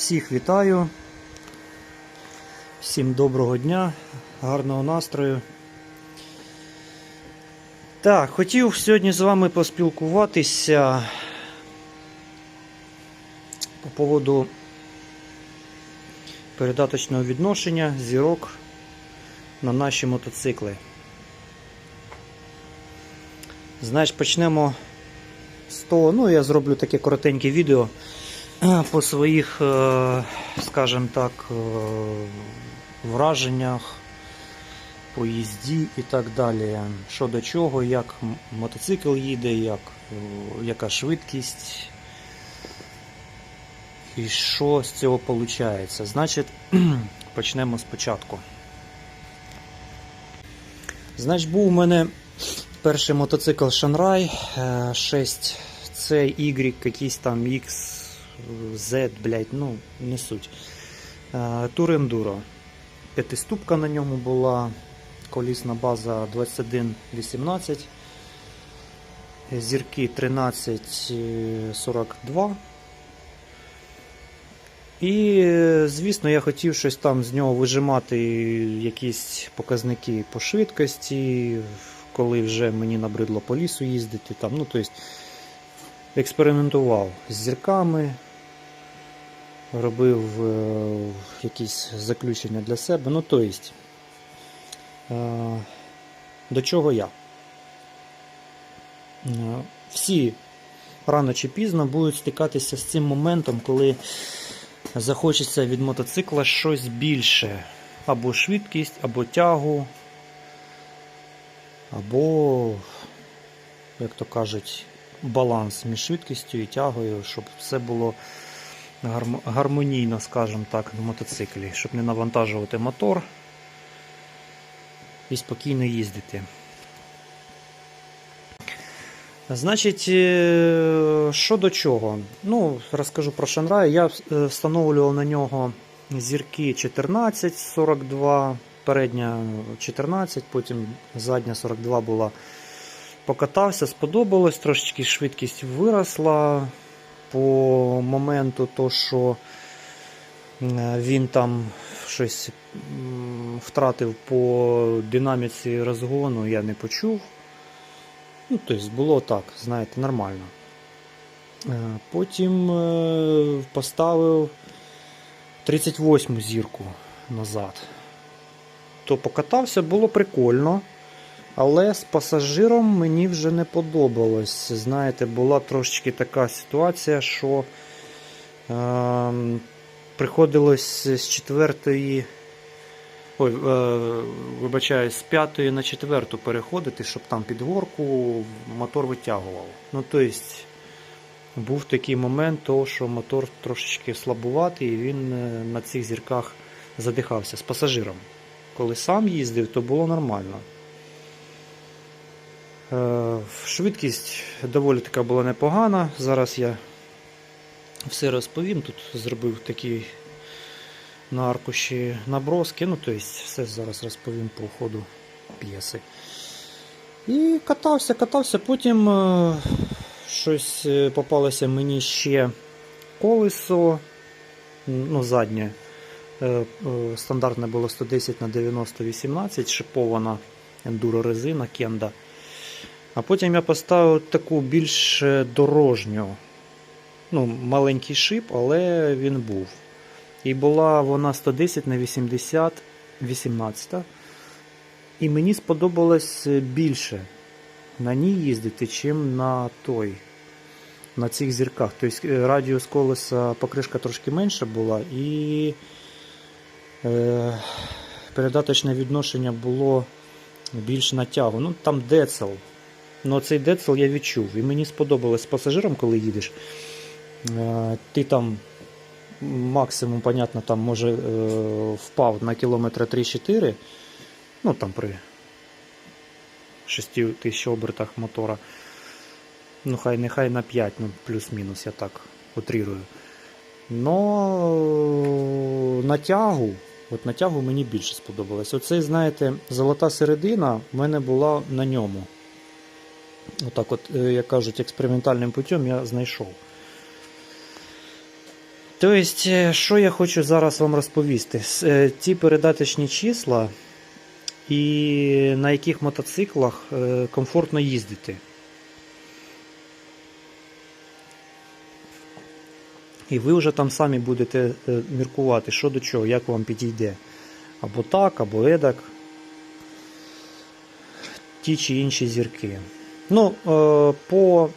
Всіх вітаю. Всім доброго дня, гарного настрою. Так, хотів сьогодні з вами поспілкуватися по поводу передаточного відношення зірок на наші мотоцикли. Знаєш, почнемо з того, ну я зроблю таке коротеньке відео по своїх, е, скажімо так, е, враженнях, по їзді і так далі. Що до чого, як мотоцикл їде, як, е, яка швидкість. І що з цього виходить? Значить, почнемо спочатку. Значить, був у мене перший мотоцикл Шанрай 6 C, Y, якийсь там X, Z, блядь, ну, не суть. Е, Тур Ендуро. П'ятиступка на ньому була, колісна база 2118, зірки 1342. І, звісно, я хотів щось там з нього вижимати, якісь показники по швидкості, коли вже мені набридло по лісу їздити. Там, ну, тобто, експериментував з зірками, робив е, якісь заключення для себе. Ну, тобто, до чого я? Е, всі рано чи пізно будуть стикатися з цим моментом, коли захочеться від мотоцикла щось більше. Або швидкість, або тягу, або, як то кажуть, баланс між швидкістю і тягою, щоб все було гармонійно, скажімо так, на мотоциклі, щоб не навантажувати мотор і спокійно їздити. Значить, е, що до чого? Ну, розкажу про Шанрай. Я е, встановлював на нього зірки 14, 42, передня 14, потім задня 42 була. Покатався, сподобалось, трошечки швидкість виросла по моменту, то що е, він там щось втратив по динаміці розгону, я не почув. Ну, тобто було так, знаєте, нормально. Е, Потім е, поставив 38 зірку назад. То покатався, було прикольно. Але з пасажиром мені вже не подобалось. Знаєте, була трошечки така ситуація, що е, приходилось з четвертої. Ой, е, вибачаю, з п'ятої на четверту переходити, щоб там під горку мотор витягував. Ну, тобто, був такий момент, того, що мотор трошечки слабуватий, і він е, на цих зірках задихався з пасажиром. Коли сам їздив, то було нормально. Е, Швидкість доволі така була непогана. Зараз я все розповім. Тут зробив такий на аркуші наброски. Ну, тобто, все зараз розповім по ходу п'єси. І катався, катався, потім е, щось е, попалося мені ще колесо, ну, заднє. Стандартне було 110 на 90 18 шипована ендуро резина кенда. А потім я поставив таку більш е, дорожню. Ну, маленький шип, але він був. І була вона 110 на 80 18. І мені сподобалось більше на ній їздити, чим на той. На цих зірках. Тобто е, радіус колеса покришка трошки менша була, і е, передаточне відношення було більш на тягу. Ну, там децел. Ну, цей децел я відчув. І мені сподобалось з пасажиром, коли їдеш. Е, ти там максимум, понятно, там може е, впав на кілометра 3-4. Ну там при 6 тисяч обертах мотора. Ну, хай нехай на 5, ну плюс-мінус, я так утрірую. Но на тягу, от на мені більше сподобалось. Оцей, знаєте, золота середина в мене була на ньому. Отак, от, е, як кажуть, експериментальним путем я знайшов. Тобто, е, що я хочу зараз вам розповісти? Е, Ті передаточні числа і на яких мотоциклах комфортно їздити. І ви вже там самі будете міркувати, що до чого, як вам підійде. Або так, або едак. Ті чи інші зірки. Ну, е, по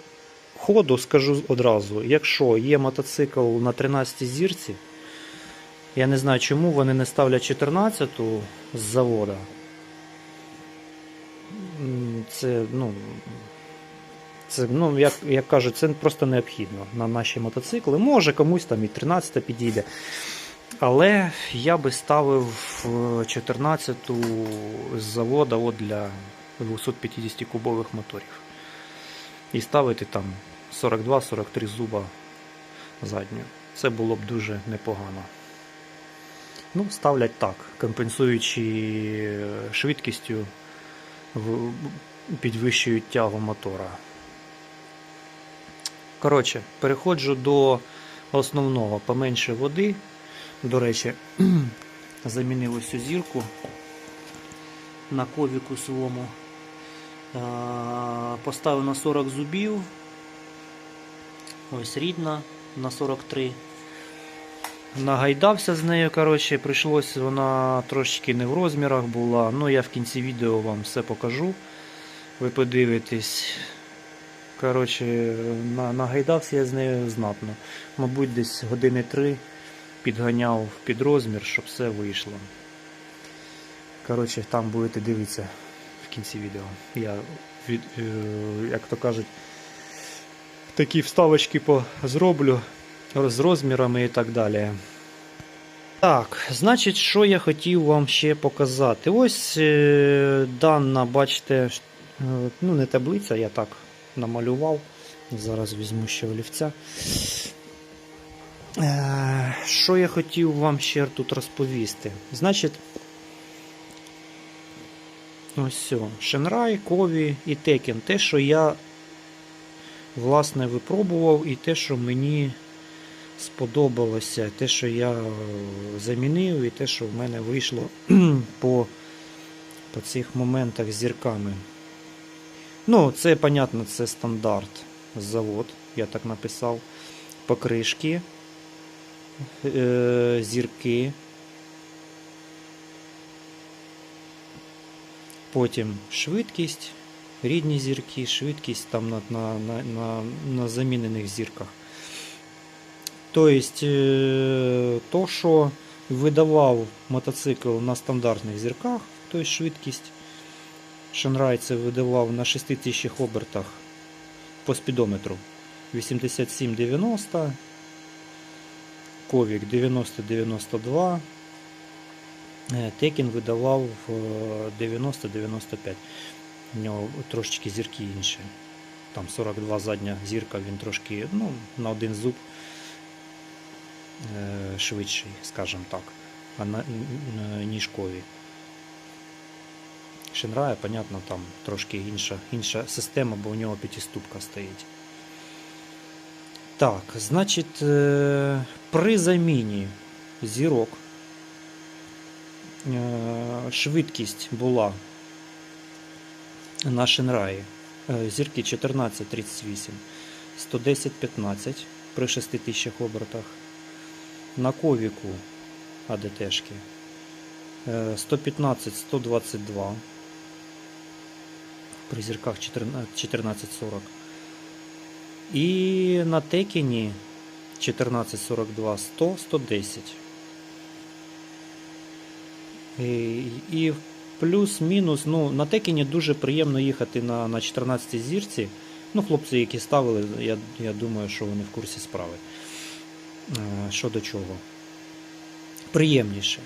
ходу скажу одразу: якщо є мотоцикл на 13 зірці, я не знаю, чому вони не ставлять 14 з завода. Це, ну, це, ну, як, як кажуть, це просто необхідно на наші мотоцикли. Може комусь там і 13 підійде. Але я би ставив е, 14 з завода от для 250 кубових моторів. І ставити там 42-43 зуба задню. Це було б дуже непогано. Ну, ставлять так, компенсуючи швидкістю, в- підвищують тягу мотора. Коротше, переходжу до основного. Поменше води. До речі, замінив ось цю зірку на ковіку своєму. Поставив на 40 зубів. Ось рідна на 43. Нагайдався з нею, коротше, прийшлось, вона трошечки не в розмірах була. Ну, я в кінці відео вам все покажу. Ви подивитесь. Коротше, нагайдався я з нею знатно. Мабуть, десь години три підганяв під розмір, щоб все вийшло. Коротше, там будете дивитися кінці відео. Я від, е, як то кажуть, такі вставочки зроблю з розмірами і так далі. Так, значить, що я хотів вам ще показати. Ось е, дана, бачите, е, ну не таблиця, я так намалював. Зараз візьму ще олівця. Е, Що я хотів вам ще тут розповісти? Значить, ось все. Шенрай, Кові і Текен. Те, що я власне випробував, і те, що мені сподобалося, те, що я е, замінив, і те, що в мене вийшло по, по цих моментах з зірками. Ну, це, понятно, це стандарт завод, я так написав. Покришки, е, зірки. Потім швидкість, рідні зірки, швидкість там на, на, на, на, замінених зірках. Тобто, е, то, що видавав мотоцикл на стандартних зірках, тобто швидкість, Шенрай це видавав на 6000 обертах по спідометру 87-90, Ковік 90-92, е, Текін видавав е, 90-95. У нього трошечки зірки інші. Там 42 задня зірка, він трошки ну, на один зуб е, швидший, скажімо так, а на, н- ніж Кові. Шенрая, понятно, там трошки інша, інша система, бо у нього п'ятиступка стоїть. Так, значить, е, при заміні зірок е, швидкість була на Шенраї. е, Зірки 14-38, 110-15 при 6000 обертах. На ковіку АДТшки е, 115-122 при зірках 1440. І на Текіні 1442 100 110. І, і плюс-мінус, ну, на Текіні дуже приємно їхати на, на 14 зірці. Ну, хлопці, які ставили, я, я думаю, що вони в курсі справи. Е, Що до чого. Приємніше.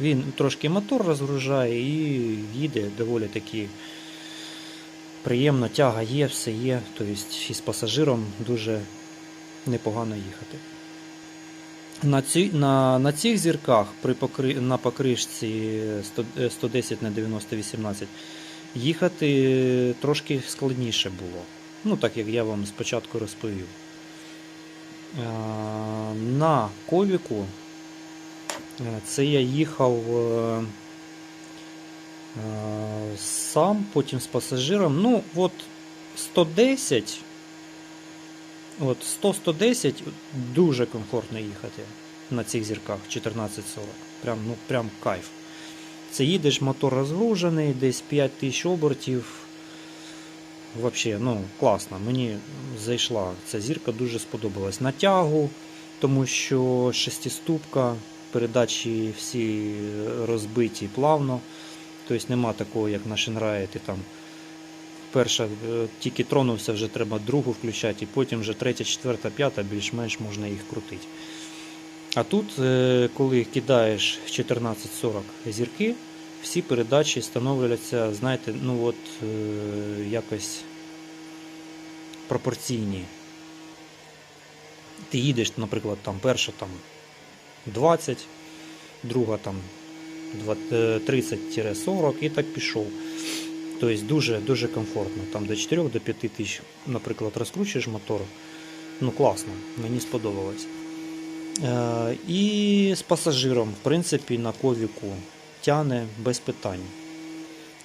Він трошки мотор розгружає і їде доволі таки приємно, тяга є, все є. Тобто із пасажиром дуже непогано їхати. На, ці, на, на цих зірках при покри, на покришці 100, е, 110 на 90 18 їхати трошки складніше було. Ну, так як я вам спочатку розповів. Е, На ковіку е, це я їхав сам, потім з пасажиром. Ну, от 110, от 100-110 дуже комфортно їхати на цих зірках 1440. Прям, ну, прям кайф. Це їдеш, мотор розгружений, десь 5000 обертів. Вообще, ну, класно. Мені зайшла ця зірка, дуже сподобалась. На тягу, тому що шестиступка, передачі всі розбиті плавно. Тобто нема такого, як на Шенраї, там перша е, тільки тронувся, вже треба другу включати, і потім вже третя, четверта, п'ята, більш-менш можна їх крутити. А тут, е, коли кидаєш 1440 зірки, всі передачі становляться, знаєте, ну от е, якось пропорційні. Ти їдеш, наприклад, там перша там 20, друга там е, 30-40 і так пішов. Тобто дуже, дуже комфортно. Там до 4 до 5 тисяч, наприклад, розкручуєш мотор. Ну класно, мені сподобалось. Е, і з пасажиром, в принципі, на ковіку тяне без питань.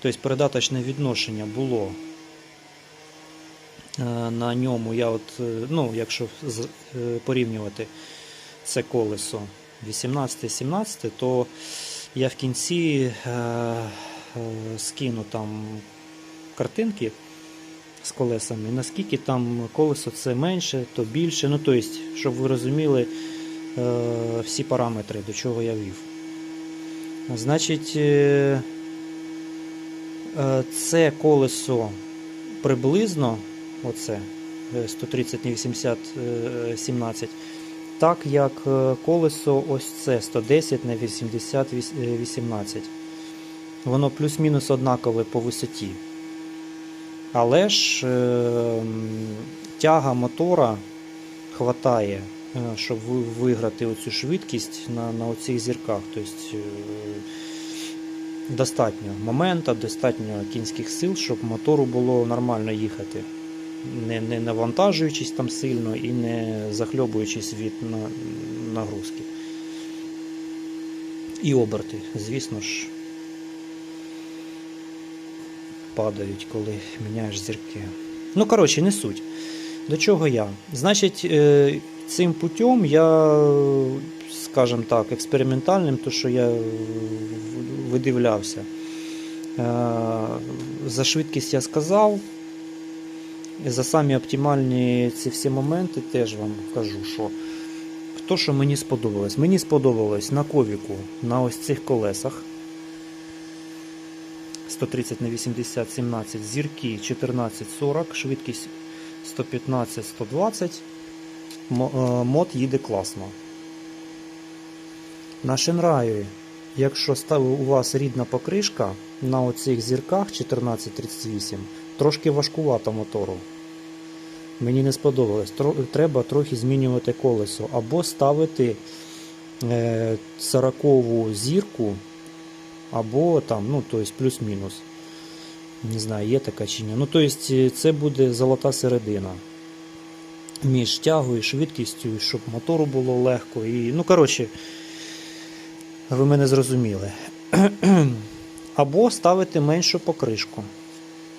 Тобто передаточне відношення було е, на ньому. Я от, е, ну, якщо е, порівнювати це колесо 18-17, то я в кінці скину там картинки з колесами, наскільки там колесо це менше, то більше. Ну, тобто, щоб ви розуміли е, всі параметри, до чого я вів. Значить, е, е, це колесо приблизно, оце е, 130 на 80 е, 17, так як е, колесо ось це 110 на 80 е, 18. Воно плюс-мінус однакове по висоті. Але ж е, тяга мотора хватає, е, щоб виграти оцю швидкість на, на оцих зірках. Тобто е, достатньо момента, достатньо кінських сил, щоб мотору було нормально їхати. Не, не навантажуючись там сильно і не захльобуючись від на, нагрузки. І оберти, звісно ж, падають, коли міняєш зірки. Ну, коротше, не суть. До чого я? Значить, е, цим путем я, скажімо так, експериментальним, то що я видивлявся. Е, За швидкість я сказав. За самі оптимальні ці всі моменти теж вам кажу, що то, що мені сподобалось. Мені сподобалось на ковіку, на ось цих колесах. 130 на 80 17 зірки 1440, швидкість 115-120. Е, Мод їде класно. На Шенраю, якщо у вас рідна покришка на оцих зірках 1438, трошки важкувато мотору. Мені не сподобалось. Треба трохи змінювати колесо або ставити е, 40 зірку, або там, ну, тобто плюс-мінус. Не знаю, є така чи ні. Ну, тобто, це буде золота середина. Між тягою і швидкістю, щоб мотору було легко. І, ну, коротше, ви мене зрозуміли. Або ставити меншу покришку.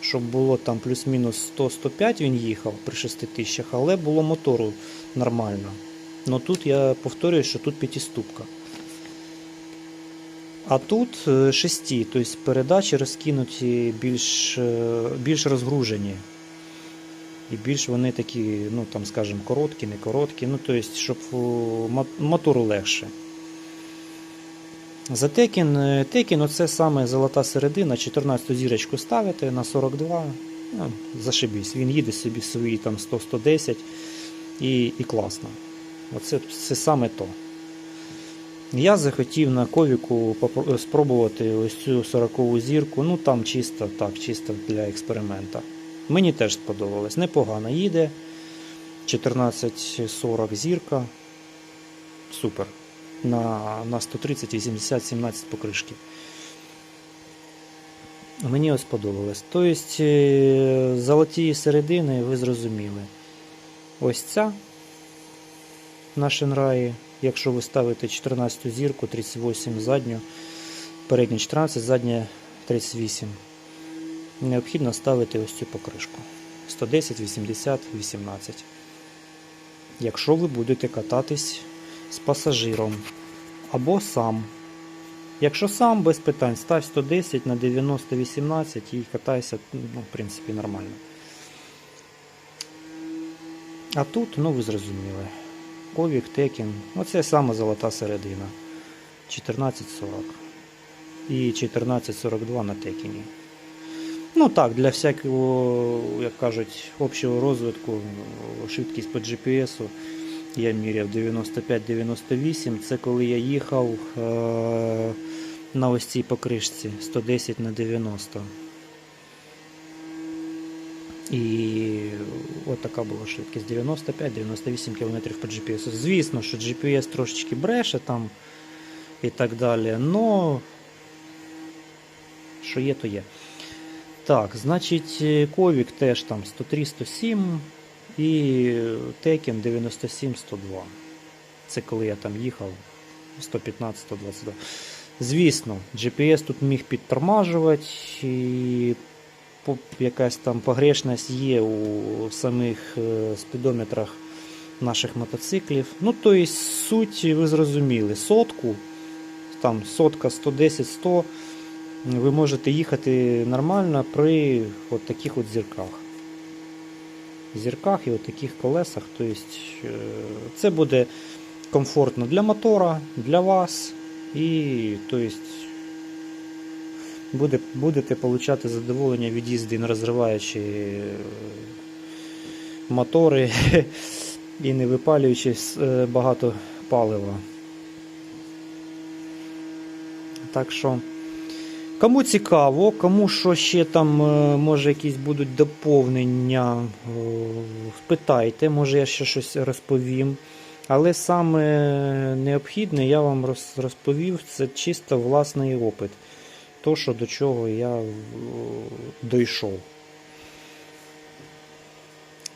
Щоб було там плюс-мінус 100-105 він їхав при 6 тисячах, але було мотору нормально. Ну тут я повторюю, що тут п'ятиступка. А тут е, шесті, тобто передачі розкинуті більш, е, більш розгружені. І більш вони такі, ну там, скажімо, короткі, не короткі. Ну, тобто, щоб мотору легше. За Текін, е, Текін оце саме золота середина, 14 зірочку ставите на 42. Ну, зашибісь. Він їде собі свої там 100-110 і, і класно. Оце це саме то. Я захотів на ковіку спробувати ось цю 40 зірку. Ну там чисто так, чисто для експеримента. Мені теж сподобалось. Непогано їде. 1440 зірка. Супер. На, на 130 і 70 17 покришки. Мені ось сподобалось. Тобто, е, золоті середини ви зрозуміли. Ось ця на Шенраї. Якщо ви ставите 14 зірку, 38 задню, передня 14, задня 38. Необхідно ставити ось цю покришку. 110, 80, 18. Якщо ви будете кататись з пасажиром або сам. Якщо сам без питань, став 110 на 90 18 і катайся, ну, в принципі, нормально. А тут, ну ви зрозуміли. Ковік, Текін, оце саме золота середина. 1440. І 1442 на Текіні. Ну так, для всякого, як кажуть, общого розвитку, швидкість по GPS я міряв 95-98. Це коли я їхав е- на ось цій покришці 110 на 90. І от така була швидкість 95-98 км по GPS. Звісно, що GPS трошечки бреше там і так далі, но що є, то є. Так, значить, е, Ковік теж там 103-107 і Текен 97-102. Це коли я там їхав 115-122. Звісно, GPS тут міг підтормажувати, і якась там погрешність є у самих е, спідометрах наших мотоциклів. Ну, тобто, суть ви зрозуміли, сотку, там сотка 110-100, ви можете їхати нормально при от таких от зірках. Зірках і от таких колесах. Тобто, це буде комфортно для мотора, для вас і тобто, буде, будете отримати задоволення від їзди, не розриваючи е, мотори і не випалюючи е, багато палива. Так що, кому цікаво, кому що ще там, е, може, якісь будуть доповнення, питайте, може я ще щось розповім. Але саме необхідне я вам розповів, це чисто власний опит. То, що до чого я дійшов.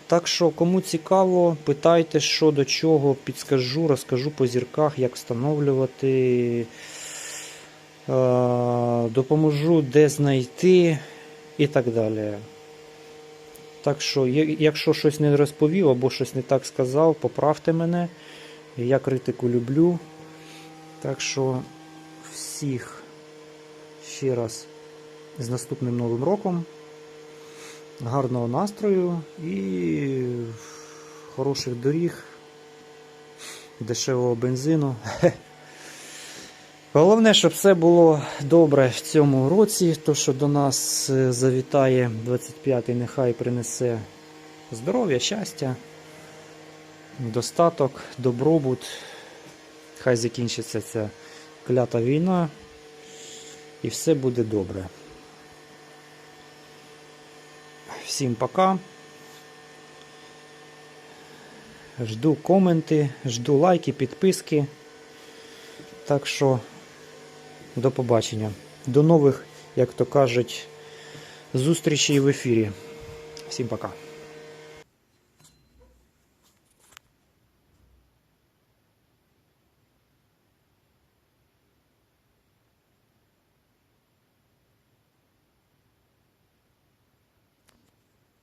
Так що, кому цікаво, питайте, що до чого, підскажу, розкажу по зірках, як встановлювати. Е, допоможу, де знайти і так далі. Так що, якщо щось не розповів або щось не так сказав, поправте мене. Я критику люблю. Так що всіх ще раз з наступним новим роком. Гарного настрою і хороших доріг, дешевого бензину. Головне, щоб все було добре в цьому році, то що до нас е, завітає 25-й, нехай принесе здоров'я, щастя, достаток, добробут. Хай закінчиться ця клята війна і все буде добре. Всім пока. Жду коменти, жду лайки, підписки. Так що до побачення. До нових, як то кажуть, зустрічей в ефірі. Всім пока.